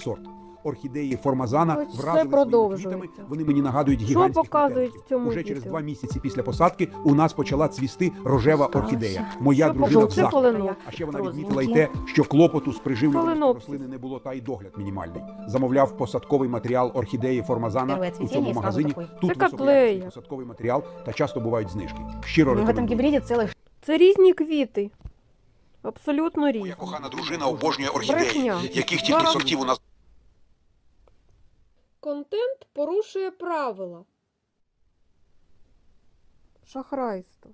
сорт. Орхідеї формазана Ось вразили своїми квітами. Вони мені нагадують гігантських показують в цьому Уже через відео? два місяці після посадки у нас почала цвісти рожева орхідея. Моя Що дружина в? Це захваті. А ще вона відмітила й те, що клопоту з Фаленопсис. рослини не було, та й догляд мінімальний. Замовляв посадковий матеріал орхідеї формазана Первое у цвітіння цьому і сразу магазині. такой. Тут Це високоякісний посадковий матеріал та часто бувають знижки. Щиро Ну, в этом рекомендую. гибриде целых Це різні квіти. Абсолютно різні. Моя кохана дружина обожнює орхідеї, Брехня. яких тільки Зараз- сортів у нас Контент порушує правила. Шахрайство.